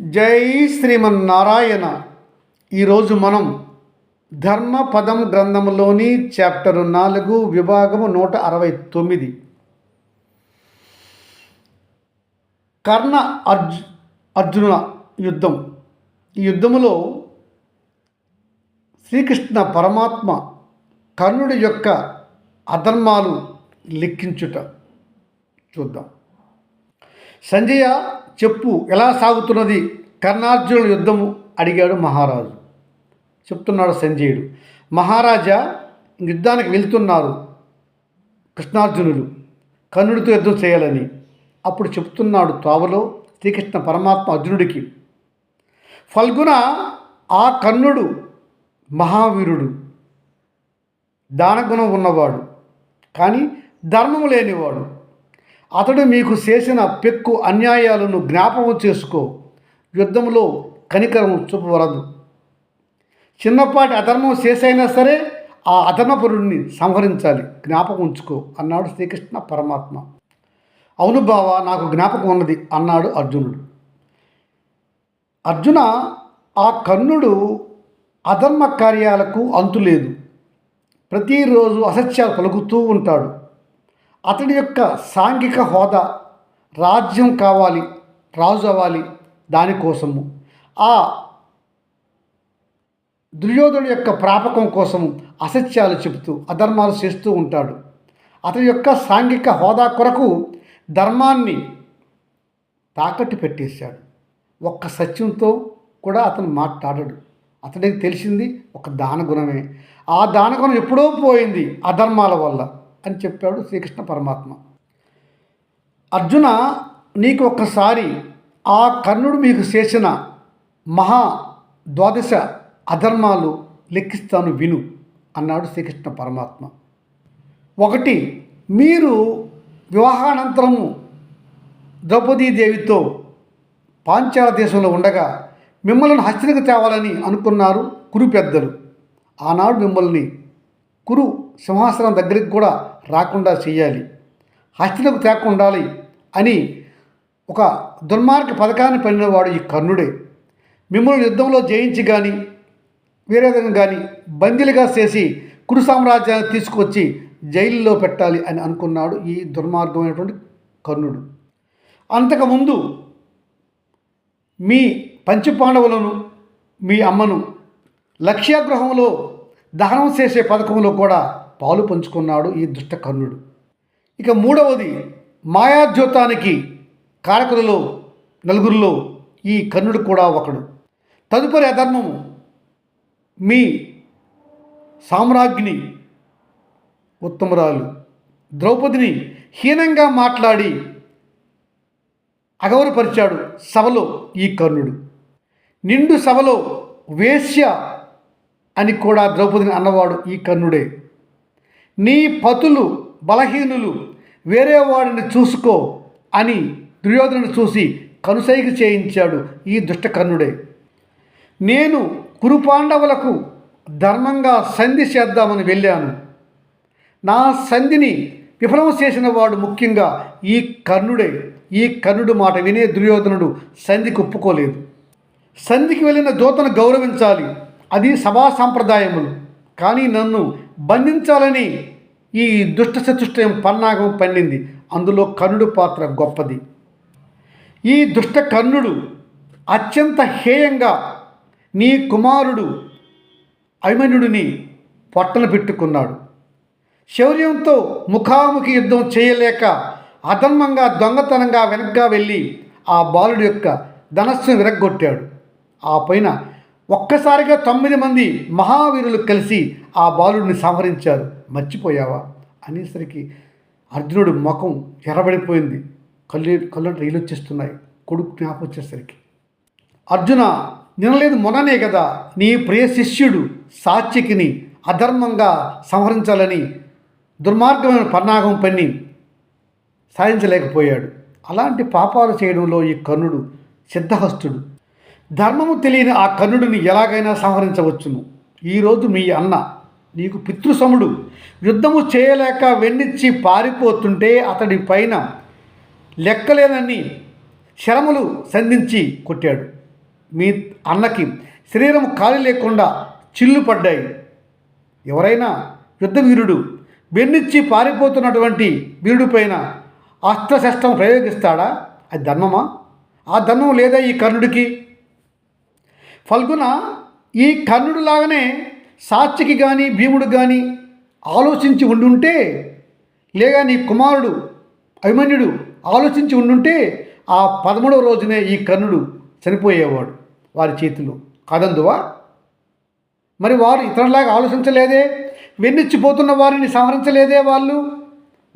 జై శ్రీమన్నారాయణ. ఈరోజు మనం ధర్మపదం గ్రంథంలోని చాప్టర్ నాలుగు విభాగము నూట అరవై తొమ్మిది. కర్ణ అర్జు అర్జున యుద్ధం. ఈ యుద్ధములో శ్రీకృష్ణ పరమాత్మ కర్ణుడి యొక్క అధర్మాలు లెక్కించుట చూద్దాం. సంజయ చెప్పు ఎలా సాగుతున్నది? కర్ణార్జునుల యుద్ధము అడిగాడు మహారాజు. చెప్తున్నాడు సంజయుడు. మహారాజా యుద్ధానికి వెళ్తున్నారు కృష్ణార్జునుడు. కర్ణుడితో యుద్ధం చేయాలని. అప్పుడు చెప్తున్నాడు త్వావలో శ్రీకృష్ణ పరమాత్మ అర్జునుడికి. ఫల్గుణ ఆ కర్ణుడు మహావీరుడు. దానగుణం ఉన్నవాడు. కానీ ధర్మము లేనివాడు. అతడు మీకు చేసిన పెక్కు అన్యాయాలను జ్ఞాపకం చేసుకో. యుద్ధంలో కనికరం చూపవరదు. చిన్నపాటి అధర్మం చేసైనా సరే ఆ అధర్మపురుడిని సంహరించాలి. జ్ఞాపకం ఉంచుకో అన్నాడు శ్రీకృష్ణ పరమాత్మ. అవును బావ నాకు జ్ఞాపకం ఉన్నది అన్నాడు అర్జునుడు. అర్జున ఆ కర్ణుడు అధర్మ కార్యాలకు అంతులేదు. ప్రతిరోజు అసత్యాలు పలుకుతూ ఉంటాడు. అతడి యొక్క సాంఘిక హోదా రాజ్యం కావాలి రాజు అవ్వాలి దానికోసము ఆ దుర్యోధను యొక్క ప్రాపకం కోసము అసత్యాలు చెబుతూ అధర్మాలు చేస్తూ ఉంటాడు. అతని యొక్క సాంఘిక హోదా కొరకు ధర్మాన్ని తాకట్టు పెట్టేశాడు. ఒక్క సత్యంతో కూడా అతను మాట్లాడడు. అతడికి తెలిసింది ఒక దానగుణమే. ఆ దానగుణం ఎప్పుడో పోయింది అధర్మాల వల్ల. అని చెప్పాడు శ్రీకృష్ణ పరమాత్మ. అర్జున నీకు ఒక్కసారి ఆ కర్ణుడు మీకు చేసిన మహా ద్వాదశ అధర్మాలు లెక్కిస్తాను విను అన్నాడు శ్రీకృష్ణ పరమాత్మ. ఒకటి మీరు వివాహానంతరము ద్రౌపదీదేవితో పాంచాల దేశంలో ఉండగా మిమ్మల్ని హస్తినకు తేవాలని అనుకున్నారు కురు పెద్దలు. ఆనాడు మిమ్మల్ని కురు సింహాసనం దగ్గరికి కూడా రాకుండా చేయాలి. హస్తినకు తేకుండాలి అని ఒక దుర్మార్గ పథకాన్ని పడినవాడు ఈ కర్ణుడే. మిమ్మల్ని యుద్ధంలో జయించి కానీ వేరే విధంగా కానీ బందీలుగా చేసి కురు సామ్రాజ్యాన్ని తీసుకొచ్చి జైల్లో పెట్టాలి అని అనుకున్నాడు ఈ దుర్మార్గమైనటువంటి కర్ణుడు. అంతకుముందు మీ పంచపాండవులను మీ అమ్మను లక్ష్యాగృహంలో దహనం చేసే పథకంలో కూడా పాలు పంచుకున్నాడు ఈ దుష్ట కర్ణుడు. ఇక మూడవది మాయాద్యోతానికి కారకులలో నలుగురిలో ఈ కర్ణుడు కూడా ఒకడు. తదుపరి అధర్మము మీ సామ్రాజ్ఞి ఉత్తమరాలు. ద్రౌపదిని హీనంగా మాట్లాడి అగౌరపరిచాడు సభలో ఈ కర్ణుడు. నిండు సభలో వేశ్య అని కూడా ద్రౌపదిని అన్నవాడు ఈ కర్ణుడే. నీ పతులు బలహీనులు వేరే వాడిని చూసుకో అని దుర్యోధను చూసి కనుసైగ చేయించాడు ఈ దుష్ట కర్ణుడే నేను కురుపాండవులకు ధర్మంగా సంధి చేద్దామని వెళ్ళాను. నా సంధిని విఫలం చేసిన వాడు ముఖ్యంగా ఈ కర్ణుడే. ఈ కర్ణుడు మాట వినే దుర్యోధనుడు సంధికి ఒప్పుకోలేదు. సంధికి వెళ్ళిన దూతను గౌరవించాలి. అది సభా సాంప్రదాయములు. కానీ నన్ను బంధించాలని ఈ దుష్ట చతుష్టయం పన్నాగం పన్నింది. అందులో కర్ణుడు పాత్ర గొప్పది. ఈ దుష్ట కర్ణుడు అత్యంత హేయంగా నీ కుమారుడు అభిమన్యుడిని పొట్టన పెట్టుకున్నాడు. శౌర్యంతో ముఖాముఖి యుద్ధం చేయలేక అధర్మంగా దొంగతనంగా వెనక్గా వెళ్ళి ఆ బాలుడి యొక్క ధనస్సును విరగ్గొట్టాడు. ఆ పైన ఒక్కసారిగా తొమ్మిది మంది మహావీరులు కలిసి ఆ బాలుడిని సంహరించారు. మర్చిపోయావా? అనేసరికి అర్జునుడు ముఖం ఎర్రబడిపోయింది. కళ్ళు కళ్ళు రీలు వచ్చేస్తున్నాయి కొడుకు జ్ఞాపం వచ్చేసరికి అర్జున నినలేదు మొననే కదా నీ ప్రియ శిష్యుడు సాత్యకిని అధర్మంగా సంహరించాలని దుర్మార్గమైన పన్నాగం పన్ని సాధించలేకపోయాడు. అలాంటి పాపాలు చేయడంలో ఈ కర్ణుడు సిద్ధహస్తుడు. ధర్మము తెలియని ఆ కర్ణుడిని ఎలాగైనా సంహరించవచ్చును. ఈరోజు మీ అన్న నీకు పితృసముడు. యుద్ధము చేయలేక వెన్నిచ్చి పారిపోతుంటే అతడి పైన లెక్కలేనన్ని శరములు సంధించి కొట్టాడు. మీ అన్నకి శరీరం ఖాళీ లేకుండా చిల్లు పడ్డాయి. ఎవరైనా యుద్ధ వీరుడు వెన్నిచ్చి పారిపోతున్నటువంటి వీరుడి పైన అస్త్రశస్త్రం ప్రయోగిస్తాడా? అది ధర్మమా? ఆ ధర్మం లేదా ఈ కర్ణుడికి? ఫల్గున ఈ కర్ణుడిలాగానే సాత్యకి కానీ భీముడు కానీ ఆలోచించి ఉండుంటే లేగా నీ కుమారుడు అభిమన్యుడు ఆలోచించి ఉండుంటే ఆ పదమూడవ రోజునే ఈ కర్ణుడు చనిపోయేవాడు వారి చేతిలో. కాదందువా? మరి వారు ఇతరులాగా ఆలోచించలేదే? వెన్నిచ్చిపోతున్న వారిని సంహరించలేదే వాళ్ళు?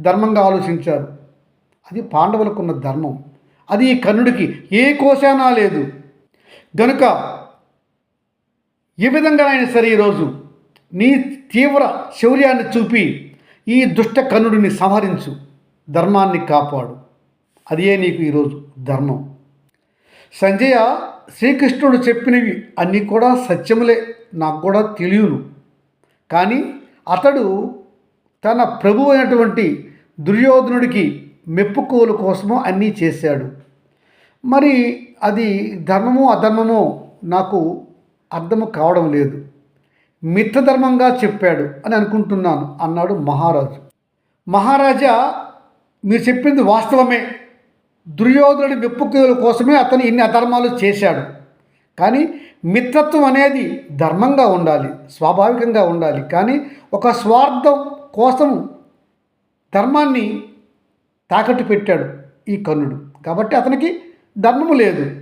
ధర్మంగా ఆలోచించారు. అది పాండవులకున్న ధర్మం. అది ఈ కర్ణుడికి ఏ కోశానా లేదు. గనుక ఏ విధంగా అయినా సరే ఈరోజు నీ తీవ్ర శౌర్యాన్ని చూపి ఈ దుష్ట కన్నుడిని సంహరించు ధర్మాన్ని కాపాడు. అదే నీకు ఈరోజు ధర్మం. సంజయ శ్రీకృష్ణుడు చెప్పినవి అన్నీ కూడా సత్యములే నాకు కూడా తెలియను. కానీ అతడు తన ప్రభు అయినటువంటి దుర్యోధనుడికి మెప్పుకోలు కోసము అన్నీ చేశాడు. మరి అది ధర్మమో అధర్మమో నాకు అర్థము కావడం లేదు. మిత్రధర్మంగా చెప్పాడు అని అనుకుంటున్నాను అన్నాడు మహారాజు. మహారాజా మీరు చెప్పింది వాస్తవమే. దుర్యోధనుడి మెప్పుకోల కోసమే అతను ఇన్ని అధర్మాలు చేశాడు. కానీ మిత్రత్వం అనేది ధర్మంగా ఉండాలి స్వాభావికంగా ఉండాలి. కానీ ఒక స్వార్థం కోసం ధర్మాన్ని తాకట్టు పెట్టాడు ఈ కర్ణుడు. కాబట్టి అతనికి ధర్మము లేదు.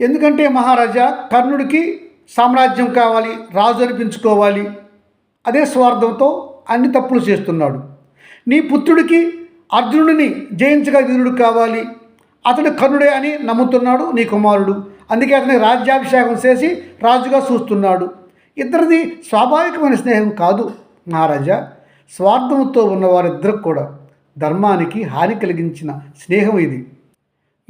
ఎందుకంటే మహారాజా కర్ణుడికి సామ్రాజ్యం కావాలి రాజు అనిపించుకోవాలి. అదే స్వార్థంతో అన్ని తప్పులు చేస్తున్నాడు. నీ పుత్రుడికి అర్జునుడిని జయించగా వీరుడు కావాలి. అతడు కర్ణుడే అని నమ్ముతున్నాడు నీ కుమారుడు. అందుకే అతని రాజ్యాభిషేకం చేసి రాజుగా చూస్తున్నాడు. ఇద్దరిది స్వాభావికమైన స్నేహం కాదు మహారాజా. స్వార్థంతో ఉన్న వారిద్దరికి కూడా ధర్మానికి హాని కలిగించిన స్నేహం ఇది.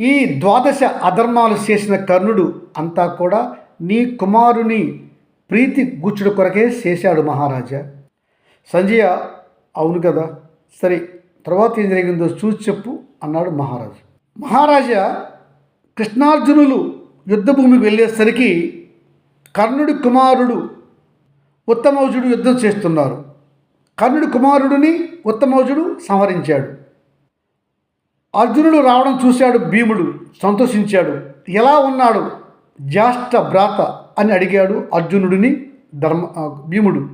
ఈ ద్వాదశ అధర్మాలు చేసిన కర్ణుడు అంతా కూడా నీ కుమారుని ప్రీతి గుచ్చుడు కొరకే చేశాడు మహారాజా. సంజయ అవును కదా? సరే తర్వాత ఏం జరిగిందో చూసి చెప్పు అన్నాడు మహారాజు. మహారాజా కృష్ణార్జునులు యుద్ధభూమికి వెళ్ళేసరికి కర్ణుడి కుమారుడు ఉత్తమౌజుడు యుద్ధం చేస్తున్నారు. కర్ణుడి కుమారుడిని ఉత్తమౌజుడు సంహరించాడు. అర్జునుడు రావడం చూశాడు భీముడు సంతోషించాడు. ఎలా ఉన్నాడు? జ్యేష్ఠ భ్రాత అని అడిగాడు అర్జునుడిని ధర్మ భీముడు.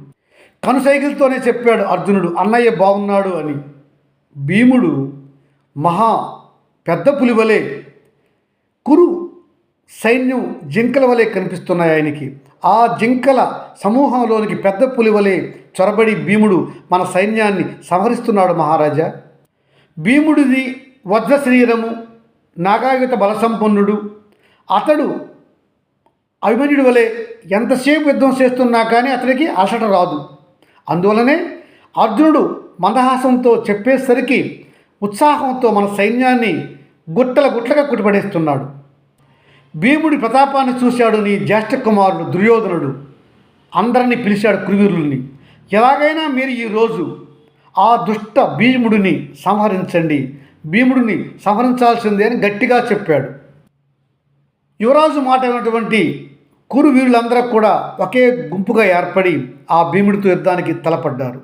కనుసైకిల్తోనే చెప్పాడు అర్జునుడు అన్నయ్య బాగున్నాడు అని. భీముడు మహా పెద్ద పులివలే. కురు సైన్యం జింకల వలె కనిపిస్తున్నాయి ఆయనకి. ఆ జింకల సమూహంలోనికి పెద్ద పులివలే చొరబడి భీముడు మన సైన్యాన్ని సంహరిస్తున్నాడు మహారాజా. భీముడిది వజ్ర శరీరము నాగాయుత బలసంపన్నుడు. అతడు అభిమన్యుడి వలె ఎంతసేపు యుద్ధం చేస్తున్నా కానీ అతనికి అలసట రాదు. అందువలనే అర్జునుడు మందహాసంతో చెప్పేసరికి ఉత్సాహంతో మన సైన్యాన్ని గుట్టల గుట్టగా కుటిపడేస్తున్నాడు భీముడి ప్రతాపాన్ని చూశాడు నీ జ్యేష్ఠ కుమారుడు దుర్యోధనుడు. అందరినీ పిలిచాడు కురువీరుల్ని. ఎలాగైనా మీరు ఈరోజు ఆ దుష్ట భీముడిని సంహరించండి. భీముడిని సంహరించాల్సిందే అని గట్టిగా చెప్పాడు. యువరాజు మాట అయినటువంటి కురు వీరులందరూ కూడా ఒకే గుంపుగా ఏర్పడి ఆ భీముడితో యుద్ధానికి తలపడ్డారు.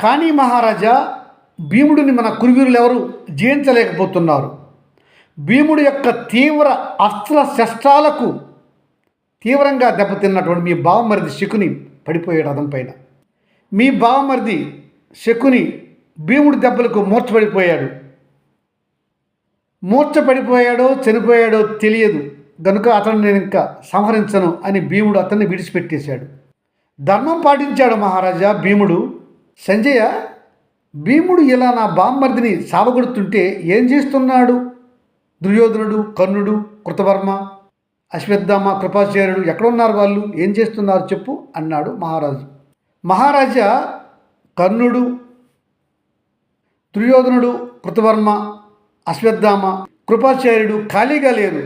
కానీ మహారాజా భీముడిని మన కురువీరులు ఎవరు జయించలేకపోతున్నారు. భీముడి యొక్క తీవ్ర అస్త్ర శస్త్రాలకు తీవ్రంగా దెబ్బతిన్నటువంటి మీ బావమరిది శకుని పడిపోయాడు రథం పైన మీ బావమరిది శకుని భీముడి దెబ్బలకు మూర్చబడిపోయాడు మూర్చపడిపోయాడో చనిపోయాడో తెలియదు. గనుక అతను నేను ఇంకా సంహరించను అని భీముడు అతన్ని విడిచిపెట్టేశాడు. ధర్మం పాటించాడు మహారాజా భీముడు. సంజయ భీముడు ఇలా నా బామ్మర్దిని సావగొడుతుంటే ఏం చేస్తున్నాడు? దుర్యోధనుడు కర్ణుడు కృతవర్మ అశ్వత్థామ కృపాచార్యుడు ఎక్కడున్నారు వాళ్ళు? ఏం చేస్తున్నారు చెప్పు అన్నాడు మహారాజు. మహారాజా కర్ణుడు దుర్యోధనుడు కృతవర్మ అశ్వత్థామ కృపాచార్యుడు ఖాళీగా లేరు.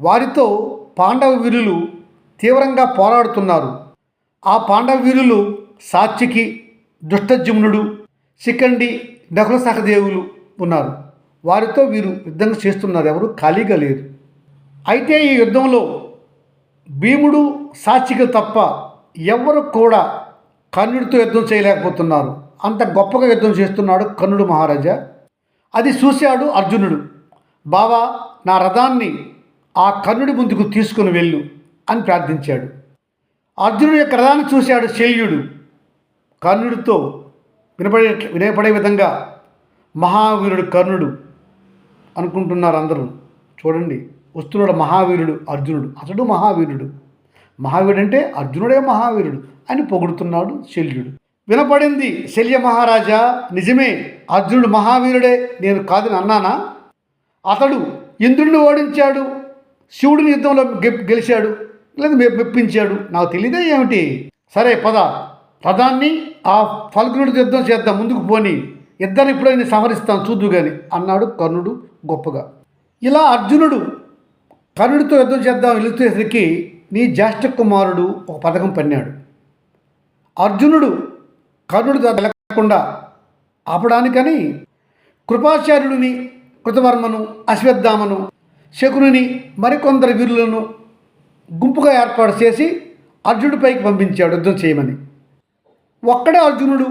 వారితో పాండవ వీరులు తీవ్రంగా పోరాడుతున్నారు. ఆ పాండవ వీరులు సాత్వికి దుష్టజుమ్నుడు శిఖండి నకుల సహదేవులు ఉన్నారు. వారితో వీరు యుద్ధం చేస్తున్నారు ఎవరు ఖాళీగా లేరు. అయితే ఈ యుద్ధంలో భీముడు సాక్షికి తప్ప ఎవరు కూడా కర్ణుడితో యుద్ధం చేయలేకపోతున్నారు. అంత గొప్పగా యుద్ధం చేస్తున్నాడు కర్ణుడు మహారాజా. అది చూశాడు అర్జునుడు. బావా నా రథాన్ని ఆ కర్ణుడి ముందుకు తీసుకుని వెళ్ళు అని ప్రార్థించాడు. అర్జునుడి యొక్క రథాన్ని చూశాడు శల్యుడు. కర్ణుడితో వినపడే వినపడే విధంగా మహావీరుడు కర్ణుడు అనుకుంటున్నారు అందరూ. చూడండి వస్తున్నాడు మహావీరుడు అర్జునుడు. అతడు మహావీరుడు. మహావీరుడు అంటే అర్జునుడే మహావీరుడు అని పొగుడుతున్నాడు శల్యుడు. వినపడింది శల్య మహారాజా నిజమే అర్జునుడు మహావీరుడే నేను కాదని అన్నానా? అతడు ఇంద్రుడిని ఓడించాడు శివుడిని యుద్ధంలో గె- గెలిచాడు లేదా మెప్పించాడు. నాకు తెలియదే ఏమిటి? సరే పద. రథాన్ని ఆ ఫల్గునుడితో యుద్ధం చేద్దాం ముందుకు పోని. ఇద్దరిని నేను సంహరిస్తాను చూద్దు కానీ అన్నాడు కర్ణుడు గొప్పగా. ఇలా అర్జునుడు కర్ణుడితో యుద్ధం చేద్దాం వెళుతున్నసరికి నీ జ్యేష్ఠ కుమారుడు ఒక పథకం పన్నాడు. అర్జునుడు కర్ణుడు లేకుండా ఆపడానికని కృపాచార్యుడిని కృతవర్మను అశ్వత్థామను శకుని మరికొందరు వీరులను గుంపుగా ఏర్పాటు చేసి అర్జునుడిపైకి పంపించాడు యుద్ధం చేయమని. ఒక్కడే అర్జునుడు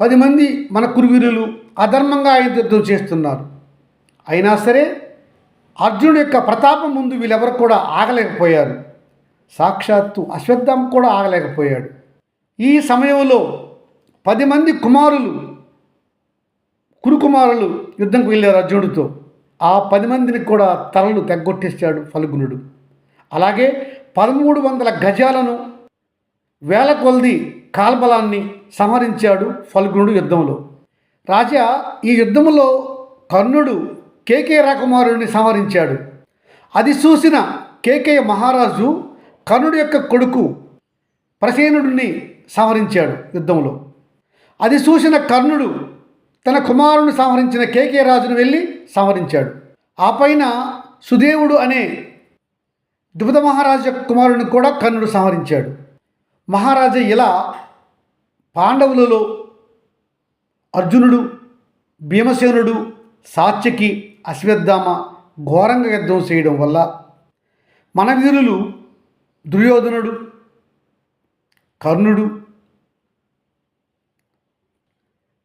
పది మంది మన కురువీరులు అధర్మంగా ఆయన యుద్ధం చేస్తున్నారు. అయినా సరే అర్జునుడి యొక్క ప్రతాపం ముందు వీళ్ళెవరు కూడా ఆగలేకపోయారు. సాక్షాత్తు అశ్వత్థామ కూడా ఆగలేకపోయాడు. ఈ సమయంలో పది మంది కుమారులు కురుకుమారులు యుద్ధంకు వెళ్ళారు అర్జునుడితో. ఆ పది మందిని కూడా తలలు తెగ్గొట్టేశాడు ఫల్గునుడు. అలాగే పదమూడు వందల గజాలను వేల కొలది కాల్బలాన్ని సంహరించాడు ఫల్గునుడు యుద్ధంలో. రాజా ఈ యుద్ధంలో కర్ణుడు కేకే రాకుమారుడిని సంహరించాడు. అది చూసిన కేకే మహారాజు కర్ణుడి యొక్క కొడుకు ప్రసేనుడిని సంహరించాడు యుద్ధంలో. అది చూసిన కర్ణుడు తన కుమారుని సంహరించిన కేకే రాజును వెళ్ళి సంహరించాడు ఆ పైన సుదేవుడు అనే ద్విపద మహారాజు యొక్క కుమారుని కూడా కర్ణుడు సంహరించాడు మహారాజా ఇలా పాండవులలో అర్జునుడు భీమసేనుడు సాత్యకి అశ్వత్థామ ఘోరంగా యుద్ధం చేయడం వల్ల మన వీరులు దుర్యోధనుడు కర్ణుడు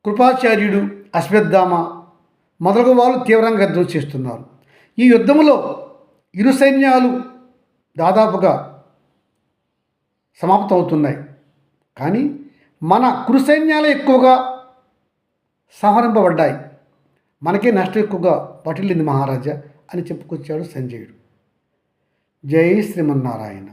కృపాచార్యుడు అశ్వత్థామ మొదలగు వాళ్ళు తీవ్రంగా యుద్ధం చేస్తున్నారు ఈ యుద్ధంలో ఇరు సైన్యాలు దాదాపుగా సమాప్తమవుతున్నాయి. కానీ మన కురు సైన్యాలే ఎక్కువగా సంహరింపబడ్డాయి. మనకే నష్టం ఎక్కువగా పటిల్లింది మహారాజా అని చెప్పుకొచ్చాడు సంజయుడు. జై శ్రీమన్నారాయణ.